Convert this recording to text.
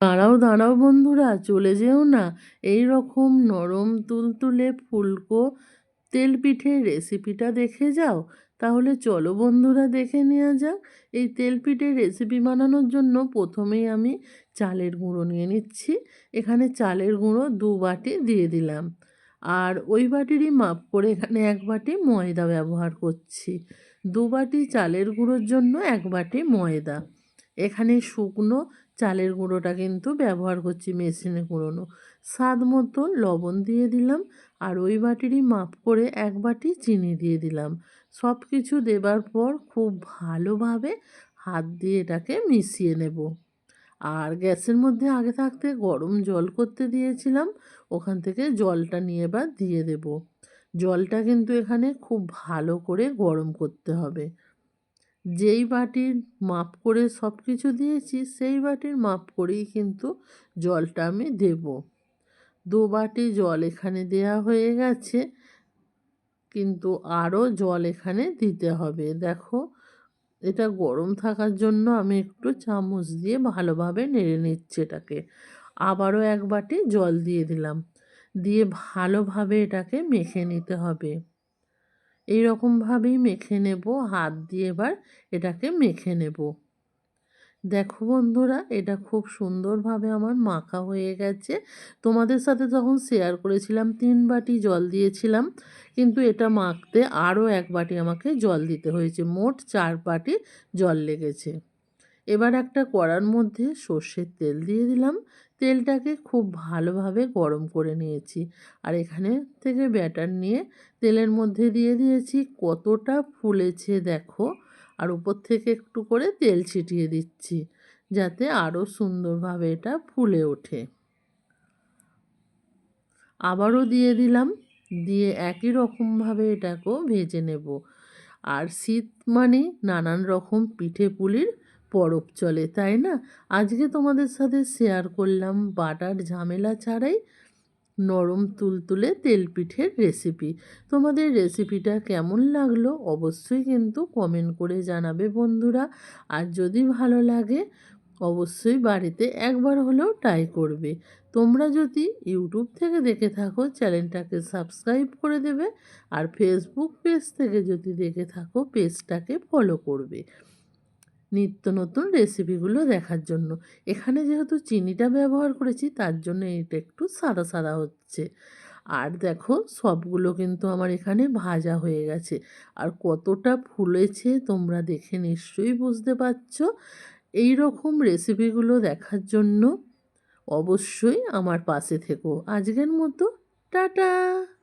দাঁড়াও দাঁড়াও বন্ধুরা, চলে যেও না। এই রকম নরম তুলতুলে ফুলকো তেল পিঠের রেসিপিটা দেখে যাও। তাহলে চলো বন্ধুরা, দেখে নেওয়া যাক। এই তেল পিঠের রেসিপি বানানোর জন্য প্রথমেই আমি চালের গুঁড়ো নিয়ে নিচ্ছি। এখানে চালের গুঁড়ো দু বাটি দিয়ে দিলাম। আর ওই বাটিরই মাপ করে এখানে এক বাটি ময়দা ব্যবহার করছি। দু বাটি চালের গুঁড়োর জন্য এক বাটি ময়দা। এখানে শুকনো চালের গুঁড়োটা কিন্তু ব্যবহার করছি মেশিনে গুঁড়োনো। স্বাদ মতো লবণ দিয়ে দিলাম আর ওই বাটিরই মাপ করে এক বাটি চিনি দিয়ে দিলাম। সব কিছু দেবার পর খুব ভালোভাবে হাত দিয়ে এটাকে মিশিয়ে নেব। আর গ্যাসের মধ্যে আগে থাকতে গরম জল করতে দিয়েছিলাম, ওখান থেকে জলটা নিয়ে এবার দিয়ে দেব। জলটা কিন্তু এখানে খুব ভালো করে গরম করতে হবে। যেই বাটির মাপ করে সব কিছু দিয়েছি, সেই বাটির মাপ করেই কিন্তু জলটা আমি দেব। দু বাটি জল এখানে দেয়া হয়ে গেছে, কিন্তু আরও জল এখানে দিতে হবে। দেখো, এটা গরম থাকার জন্য আমি একটু চামচ দিয়ে ভালোভাবে নেড়ে নিচ্ছি এটাকে। আবারও এক বাটি জল দিয়ে দিলাম। দিয়ে ভালোভাবে এটাকে মেখে নিতে হবে। এই রকমভাবেই মেখে নেব, হাত দিয়ে এবার এটাকে মেখে নেব। দেখো বন্ধুরা, এটা খুব সুন্দরভাবে আমার মাখা হয়ে গেছে। তোমাদের সাথে তখন শেয়ার করেছিলাম, তিন বাটি জল দিয়েছিলাম, কিন্তু এটা মাখতে আরও এক বাটি আমাকে জল দিতে হয়েছে। মোট চার বাটি জল লেগেছে। এবার একটা কড়ার মধ্যে সর্ষের তেল দিয়ে দিলাম। তেলটাকে খুব ভালোভাবে গরম করে নিয়েছি। আর এখানে থেকে ব্যাটার নিয়ে তেলের মধ্যে দিয়ে দিয়েছি কতটা ফুলেছে দেখো। আর উপর থেকে একটু করে তেল ছিটিয়ে দিচ্ছি যাতে আরও সুন্দরভাবে এটা ফুলে ওঠে। আবারও দিয়ে দিলাম, দিয়ে একই রকমভাবে এটাকেও ভেজে নেব। আর শীত মানে নানান রকম পিঠে পুলির পরব চলে, তাই না? আজকে তোমাদের সাথে শেয়ার করলাম বাটার ঝামেলা ছাড়াই নরম তুলতুলে তেল পিঠের রেসিপি তোমাদের রেসিপিটা কেমন লাগল অবশ্যই কিন্তু কমেন্ট করে জানাবে বন্ধুরা। আর যদি ভালো লাগে, অবশ্যই বাড়িতে একবার হলেও ট্রাই করবে। তোমরা যদি ইউটিউব থেকে দেখে থাকো চ্যানেলটাকে সাবস্ক্রাইব করে দেবে। আর ফেসবুক পেজ থেকে যদি দেখে থাকো পেজটাকে ফলো করবে। নিত্য নতুন রেসিপিগুলো দেখার জন্য। এখানে যেহেতু চিনিটা ব্যবহার করেছি, তার জন্য এটা একটু সাদা সাদা হচ্ছে। আর দেখো, সবগুলো কিন্তু আমার এখানে ভাজা হয়ে গেছে। আর কতটা ফুলেছে তোমরা দেখে নিশ্চয়ই বুঝতে পারছ। এই রকম রেসিপিগুলো দেখার জন্য অবশ্যই আমার পাশে থেকো। আজকের মতো, টাটা!